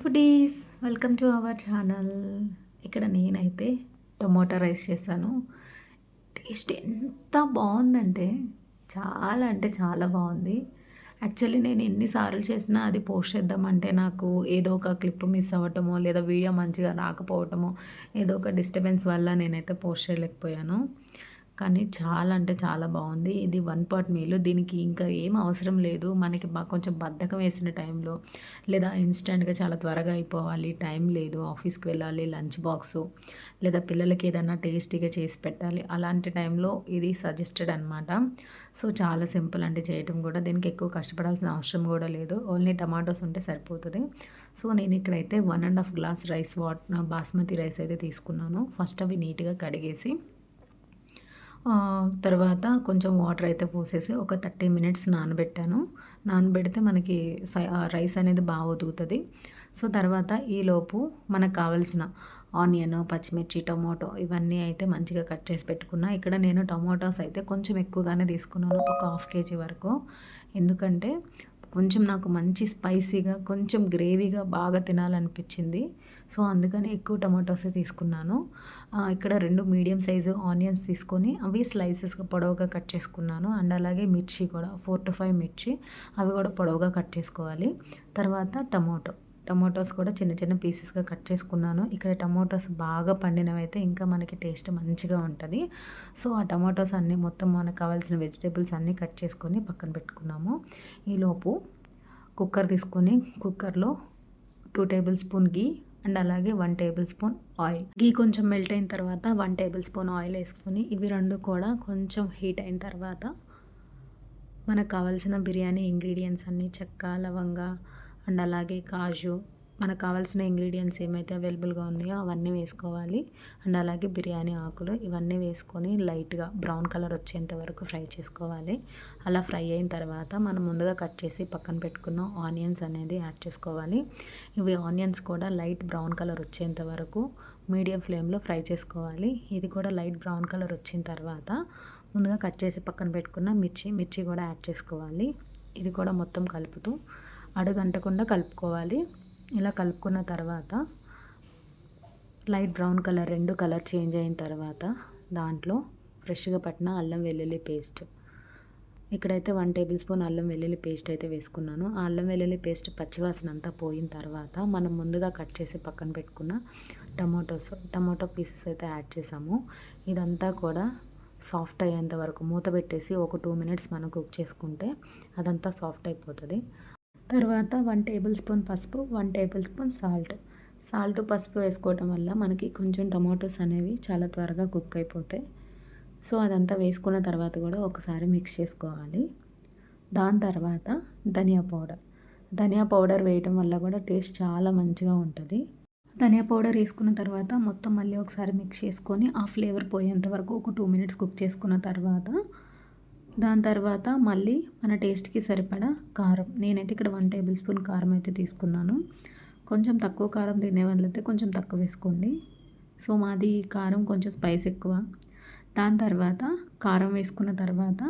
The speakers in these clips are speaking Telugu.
Foodies welcome to our channel. ఇక్కడ నేనైతే టొమాటో రైస్ చేశాను. టేస్ట్ ఎంత బాగుందంటే చాలా అంటే చాలా బాగుంది. యాక్చువల్లీ నేను ఎన్నిసార్లు చేసినా అది పోస్ట్ చేద్దామంటే నాకు ఏదో ఒక క్లిప్ మిస్ అవ్వటమో లేదా వీడియో మంచిగా రాకపోవటమో ఏదో ఒక డిస్టర్బెన్స్ వల్ల నేనైతే పోస్ట్ చేయలేకపోయాను. కానీ చాలా అంటే చాలా బాగుంది. ఇది వన్ పాట్ మీల్. దీనికి ఇంకా ఏం అవసరం లేదు. మనకి బాగా కొంచెం బద్ధకం వేసిన టైంలో లేదా ఇన్స్టెంట్గా చాలా త్వరగా అయిపోవాలి టైం లేదు ఆఫీస్కి వెళ్ళాలి లంచ్ బాక్సు లేదా పిల్లలకి ఏదైనా టేస్టీగా చేసి పెట్టాలి అలాంటి టైంలో ఇది సజెస్టెడ్ అనమాట సో చాలా సింపుల్ అంటే చేయటం కూడా. దీనికి ఎక్కువ కష్టపడాల్సిన అవసరం కూడా లేదు. ఓన్లీ టమాటోస్ ఉంటే సరిపోతుంది. సో నేను ఇక్కడైతే one and half glass rice what basmati rice అయితే తీసుకున్నాను. ఫస్ట్ అవి నీట్గా కడిగేసి తర్వాత కొంచెం వాటర్ అయితే పోసేసి ఒక థర్టీ మినిట్స్ నానబెట్టాను. నానబెడితే మనకి రైస్ అనేది బాగా ఉతుకుతుంది. సో తర్వాత ఈలోపు మనకు కావాల్సిన ఆనియన్ పచ్చిమిర్చి టొమాటో ఇవన్నీ అయితే మంచిగా కట్ చేసి పెట్టుకున్నా. ఇక్కడ నేను టొమాటోస్ అయితే కొంచెం ఎక్కువగానే తీసుకున్నాను. ఒక హాఫ్ కేజీ వరకు. ఎందుకంటే కొంచెం నాకు మంచి స్పైసీగా కొంచెం గ్రేవీగా బాగా తినాలనిపించింది. సో అందుకని ఎక్కువ టమాటోసే తీసుకున్నాను. ఇక్కడ రెండు మీడియం సైజు ఆనియన్స్ తీసుకొని అవి స్లైసెస్గా పొడవుగా కట్ చేసుకున్నాను. అండ్ అలాగే మిర్చి కూడా ఫోర్ టు ఫైవ్ మిర్చి అవి కూడా పొడవుగా కట్ చేసుకోవాలి. తర్వాత టమాటో. టమాటోస్ కూడా చిన్న చిన్న పీసెస్గా కట్ చేసుకున్నాను. ఇక్కడ టమాటోస్ బాగా పండినవైతే ఇంకా మనకి టేస్ట్ మంచిగా ఉంటుంది. సో ఆ టమాటోస్ అన్నీ మొత్తం మనకు కావాల్సిన వెజిటేబుల్స్ అన్నీ కట్ చేసుకొని పక్కన పెట్టుకున్నాము. ఈలోపు కుక్కర్ తీసుకొని కుక్కర్లో two table spoon ghee and అలాగే one table spoon oil ghee కొంచెం మెల్ట్ అయిన తర్వాత వన్ టేబుల్ స్పూన్ ఆయిల్ వేసుకొని ఇవి రెండు కూడా కొంచెం హీట్ అయిన తర్వాత మనకు కావాల్సిన బిర్యానీ ఇంగ్రీడియంట్స్ అన్నీ చెక్క లవంగా అండ్ అలాగే కాజు మనకు కావాల్సిన ఇంగ్రీడియంట్స్ ఏమైతే అవైలబుల్గా ఉన్నాయో అవన్నీ వేసుకోవాలి. అండ్ అలాగే బిర్యానీ ఆకులు ఇవన్నీ వేసుకొని లైట్గా బ్రౌన్ కలర్ వచ్చేంత వరకు ఫ్రై చేసుకోవాలి. అలా ఫ్రై అయిన తర్వాత మనం ముందుగా కట్ చేసి పక్కన పెట్టుకున్న ఆనియన్స్ అనేది యాడ్ చేసుకోవాలి. ఇవి ఆనియన్స్ కూడా లైట్ బ్రౌన్ కలర్ వచ్చేంత వరకు మీడియం ఫ్లేమ్లో ఫ్రై చేసుకోవాలి. ఇది కూడా లైట్ బ్రౌన్ కలర్ వచ్చిన తర్వాత ముందుగా కట్ చేసి పక్కన పెట్టుకున్న మిర్చి మిర్చి కూడా యాడ్ చేసుకోవాలి. ఇది కూడా మొత్తం కలుపుతూ అడుగంటకుండా కలుపుకోవాలి. ఇలా కలుపుకున్న తర్వాత లైట్ బ్రౌన్ కలర్ రెండు కలర్ చేంజ్ అయిన తర్వాత దాంట్లో ఫ్రెష్గా పట్టిన అల్లం వెల్లుల్లి పేస్ట్. ఇక్కడైతే వన్ టేబుల్ స్పూన్ అల్లం వెల్లుల్లి పేస్ట్ అయితే వేసుకున్నాను. ఆ అల్లం వెల్లుల్లి పేస్ట్ పచ్చివాసన అంతా పోయిన తర్వాత మనం ముందుగా కట్ చేసి పక్కన పెట్టుకున్న టమాటోస్ టమాటో పీసెస్ అయితే యాడ్ చేసాము. ఇదంతా కూడా సాఫ్ట్ అయ్యేంత వరకు మూత పెట్టేసి ఒక టూ మినిట్స్ మనం కుక్ చేసుకుంటే అదంతా సాఫ్ట్ అయిపోతుంది. తర్వాత వన్ టేబుల్ స్పూన్ పసుపు one table spoon salt salt పసుపు వేసుకోవడం వల్ల మనకి కొంచెం టమాటోస్ అనేవి చాలా త్వరగా కుక్ అయిపోతాయి. సో అదంతా వేసుకున్న తర్వాత కూడా ఒకసారి మిక్స్ చేసుకోవాలి. దాని తర్వాత ధనియా పౌడర్. ధనియా పౌడర్ వేయటం వల్ల కూడా టేస్ట్ చాలా మంచిగా ఉంటుంది. ధనియా పౌడర్ వేసుకున్న తర్వాత మొత్తం మళ్ళీ ఒకసారి మిక్స్ చేసుకొని ఆ ఫ్లేవర్ పోయేంత వరకు ఒక టూ మినిట్స్ కుక్ చేసుకున్న తర్వాత దాని తర్వాత మళ్ళీ మన టేస్ట్కి సరిపడా కారం. నేనైతే ఇక్కడ వన్ టేబుల్ స్పూన్ కారం అయితే తీసుకున్నాను. కొంచెం తక్కువ కారం తినే వాళ్ళైతే కొంచెం తక్కువ వేసుకోండి. సో మాది కారం కొంచెం స్పైస్ ఎక్కువ. దాని తర్వాత కారం వేసుకున్న తర్వాత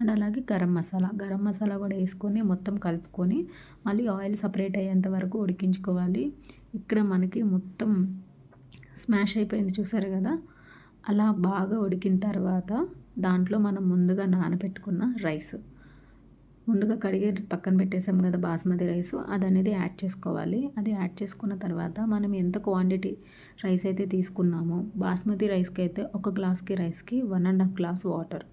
అండ్ అలాగే గరం మసాలా. గరం మసాలా కూడా వేసుకొని మొత్తం కలుపుకొని మళ్ళీ ఆయిల్ సపరేట్ అయ్యేంత వరకు ఉడికించుకోవాలి. ఇక్కడ మనకి మొత్తం స్మాష్ అయిపోయింది చూసారు కదా? అలా బాగా ఉడికిన తర్వాత దాంట్లో మనం ముందుగా నానబెట్టుకున్న రైస్. ముందుగా కడిగి పక్కన పెట్టేసాం కదా బాస్మతి రైస్. అది అనేది యాడ్ చేసుకోవాలి. అది యాడ్ చేసుకున్న తర్వాత మనం ఎంత క్వాంటిటీ రైస్ అయితే తీసుకున్నామో బాస్మతి రైస్కి అయితే ఒక గ్లాస్కి రైస్కి one and half glass water.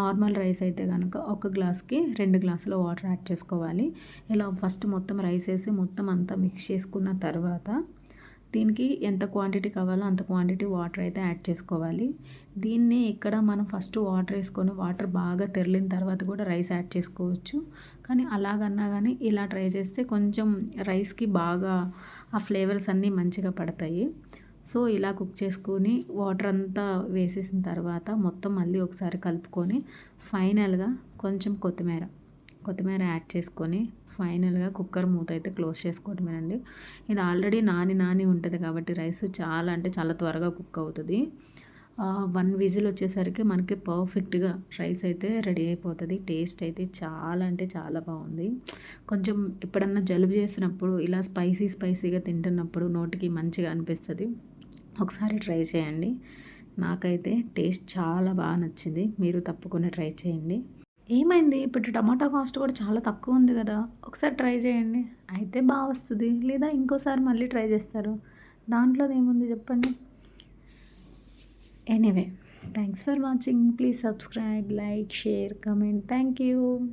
Normal rice అయితే కనుక ఒక గ్లాస్కి రెండు గ్లాసుల వాటర్ యాడ్ చేసుకోవాలి. ఇలా ఫస్ట్ మొత్తం రైస్ వేసి మొత్తం అంతా మిక్స్ చేసుకున్న తర్వాత దీనికి ఎంత క్వాంటిటీ కావాలో అంత క్వాంటిటీ వాటర్ అయితే యాడ్ చేసుకోవాలి. దీన్ని ఇక్కడ మనం ఫస్ట్ వాటర్ వేసుకొని వాటర్ బాగా తెరిలిన తర్వాత కూడా రైస్ యాడ్ చేసుకోవచ్చు. కానీ అలాగన్నా కానీ ఇలా ట్రై చేస్తే కొంచెం రైస్కి బాగా ఆ ఫ్లేవర్స్ అన్నీ మంచిగా పడతాయి. సో ఇలా కుక్ చేసుకొని వాటర్ అంతా వేసేసిన తర్వాత మొత్తం మళ్ళీ ఒకసారి కలుపుకొని ఫైనల్గా కొంచెం కొత్తిమీర. కొత్తిమీర యాడ్ చేసుకొని ఫైనల్గా కుక్కర్ మూత అయితే క్లోజ్ చేసుకోవటమేనండి. ఇది ఆల్రెడీ నాని నాని ఉంటుంది కాబట్టి రైస్ చాలా అంటే చాలా త్వరగా కుక్ అవుతుంది. వన్ విజిల్ వచ్చేసరికి మనకి పర్ఫెక్ట్గా రైస్ అయితే రెడీ అయిపోతుంది. టేస్ట్ అయితే చాలా అంటే చాలా బాగుంది. కొంచెం ఎప్పుడన్నా జలుబు చేసినప్పుడు ఇలా స్పైసీ స్పైసీగా తింటున్నప్పుడు నోటికి మంచిగా అనిపిస్తుంది. ఒకసారి ట్రై చేయండి. నాకైతే టేస్ట్ చాలా బాగా నచ్చింది. మీరు తప్పకుండా ట్రై చేయండి. ఏమైంది? ఇప్పుడు టమాటా కాస్ట్ కూడా చాలా తక్కువ ఉంది కదా. ఒకసారి ట్రై చేయండి. అయితే బాగా వస్తుంది. లేదా ఇంకోసారి మళ్ళీ ట్రై చేస్తారు. దాంట్లో ఏముంది చెప్పండి? Anyway. Thanks for watching. Please subscribe like share comment. Thank you.